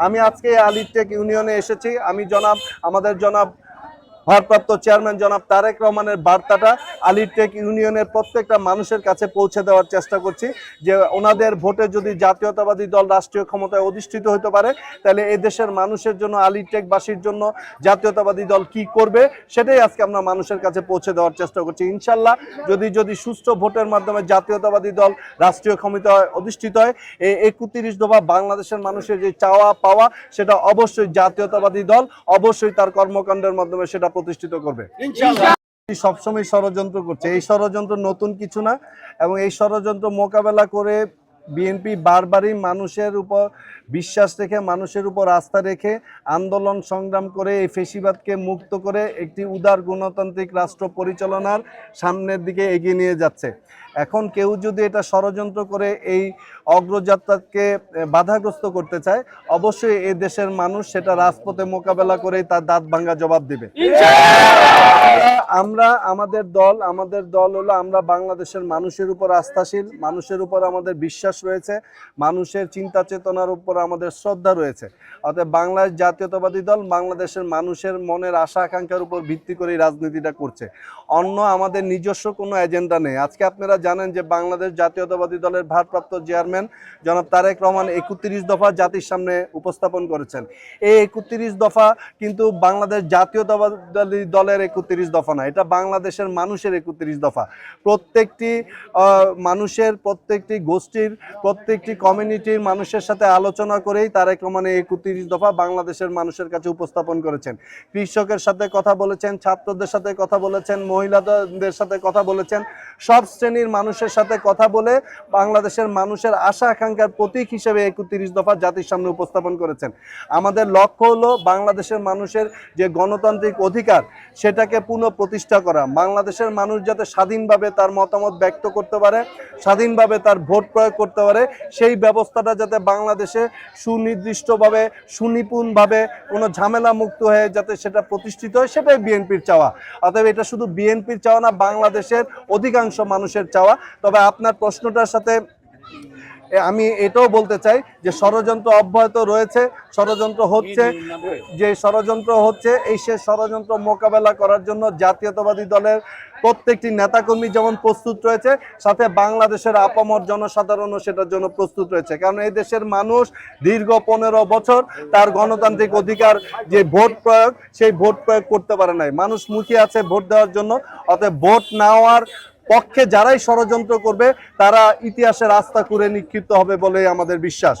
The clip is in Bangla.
আমি আজকে আলিটেক ইউনিয়নে এসেছি। আমি জনাব আমাদের জনাব ভারপ্রাপ্ত চেয়ারম্যান জনাব তারেক রহমানের বার্তাটা আলিটেক ইউনিয়নের প্রত্যেকটা মানুষের কাছে পৌঁছে দেওয়ার চেষ্টা করছি যে ওনাদের ভোটে যদি জাতীয়তাবাদী দল রাষ্ট্রীয় ক্ষমতায় অধিষ্ঠিত হতে পারে, তাহলে এই দেশের মানুষের জন্য আলিটেকবাসীর জন্য জাতীয়তাবাদী দল কি করবে, সেটাই আজকে আমরা মানুষের কাছে পৌঁছে দেওয়ার চেষ্টা করছি। ইনশাল্লাহ যদি যদি সুষ্ঠু ভোটের মাধ্যমে জাতীয়তাবাদী দল রাষ্ট্রীয় ক্ষমতায় অধিষ্ঠিত হয় এই একত্রিশ দফা বাংলাদেশের মানুষের যে চাওয়া পাওয়া, সেটা অবশ্যই জাতীয়তাবাদী দল, অবশ্যই তার কর্মকাণ্ডের মাধ্যমে সেটা প্রতিষ্ঠিত করবে। সবসময় ষড়যন্ত্র করছে। এই ষড়যন্ত্র নতুন কিছু না এবং এই ষড়যন্ত্র মোকাবেলা করে বিএনপি বারবারই মানুষের উপর বিশ্বাস রেখে মানুষের উপর আস্থা রেখে আন্দোলন সংগ্রাম করে এই ফেসিবাদকে মুক্ত করে একটি উদার গণতান্ত্রিক রাষ্ট্র পরিচালনার সামনের দিকে এগিয়ে নিয়ে যাচ্ছে। এখন কেউ যদি এটা ষড়যন্ত্র করে এই অগ্রযাত্রাকে বাধাগ্রস্ত করতে চায়, অবশ্যই এই দেশের মানুষ সেটা রাজপথে মোকাবেলা করেই তার দাঁত ভাঙ্গা জবাব দিবে। আমরা- আমাদের দল আমাদের দল হলো আমরা বাংলাদেশের মানুষের উপর আস্থাশীল, মানুষের উপর আমাদের বিশ্বাস রয়েছে, মানুষের চিন্তা চেতনার উপর আমাদের শ্রদ্ধা রয়েছে। অতএব বাংলাদেশ জাতীয়তাবাদী দল বাংলাদেশের মানুষের মনের আশা আকাঙ্ক্ষার উপর ভিত্তি করে রাজনীতিটা করছে। অন্য আমাদের নিজস্ব কোনো এজেন্ডা নেই। আজকে আপনারা জানেন যে বাংলাদেশ জাতীয়তাবাদী দলের ভারপ্রাপ্ত চেয়ারম্যান জনাব তারেক রহমান একত্রিশ দফা জাতির সামনে উপস্থাপন করেছেন। এই একত্রিশ দফা কিন্তু বাংলাদেশ জাতীয়তাবাদী দলের একত্রিশ দফা না, এটা বাংলাদেশের মানুষের একত্রিশ দফা। প্রত্যেকটি মানুষের প্রত্যেকটি গোষ্ঠীর, প্রত্যেকটি কমিউনিটির মানুষের সাথে আলোচনা করেই তারেক রহমান এই একত্রিশ দফা বাংলাদেশের মানুষের কাছে উপস্থাপন করেছেন। কৃষকের সাথে কথা বলেছেন, ছাত্রদের সাথে কথা বলেছেন, মহিলাদের সাথে কথা বলেছেন, সব শ্রেণির মানুষের সাথে কথা বলে বাংলাদেশের মানুষের আশা আকাঙ্ক্ষার প্রতীক হিসেবে একত্রিশ দফা জাতির সামনে উপস্থাপন করেছেন। আমাদের লক্ষ্য হলো বাংলাদেশের মানুষের যে গণতান্ত্রিক অধিকার, সেটাকে পুনঃ প্রতিষ্ঠা করা। বাংলাদেশের মানুষ যাতে স্বাধীনভাবে তার মতামত ব্যক্ত করতে পারে, স্বাধীনভাবে তার ভোট প্রয়োগ করতে পারে, সেই ব্যবস্থাটা যাতে বাংলাদেশে সুনির্দিষ্টভাবে, সুনিপুণভাবে কোনো ঝামেলা মুক্ত হয়ে যাতে সেটা প্রতিষ্ঠিত হয়, সেটাই বিএনপির চাওয়া। অতএব এটা শুধু বিএনপির চাওয়া না, বাংলাদেশের অধিকাংশ মানুষের চাওয়া। তবে আপনার প্রশ্নটার সাথে আমি এটাও বলতে চাই যে ষড়যন্ত্র অব্যাহত রয়েছে, ষড়যন্ত্র হচ্ছে, যে ষড়যন্ত্র হচ্ছে, এই সে ষড়যন্ত্র মোকাবেলা করার জন্য জাতীয়তাবাদী দলের প্রত্যেকটি নেতাকর্মী যেমন প্রস্তুত রয়েছে, সাথে বাংলাদেশের আপামর জনসাধারণও সেটার জন্য প্রস্তুত রয়েছে। কারণ এই দেশের মানুষ দীর্ঘ পনেরো বছর তার গণতান্ত্রিক অধিকার যে ভোট প্রয়োগ, সেই ভোট প্রয়োগ করতে পারে নাই। মানুষ মুখিয়ে আছে ভোট দেওয়ার জন্য, অতএব ভোট নেওয়ার পক্ষে যারাই ষড়যন্ত্র করবে তারা ইতিহাসের রাস্তা করে নিক্ষিপ্ত হবে বলে আমাদের বিশ্বাস।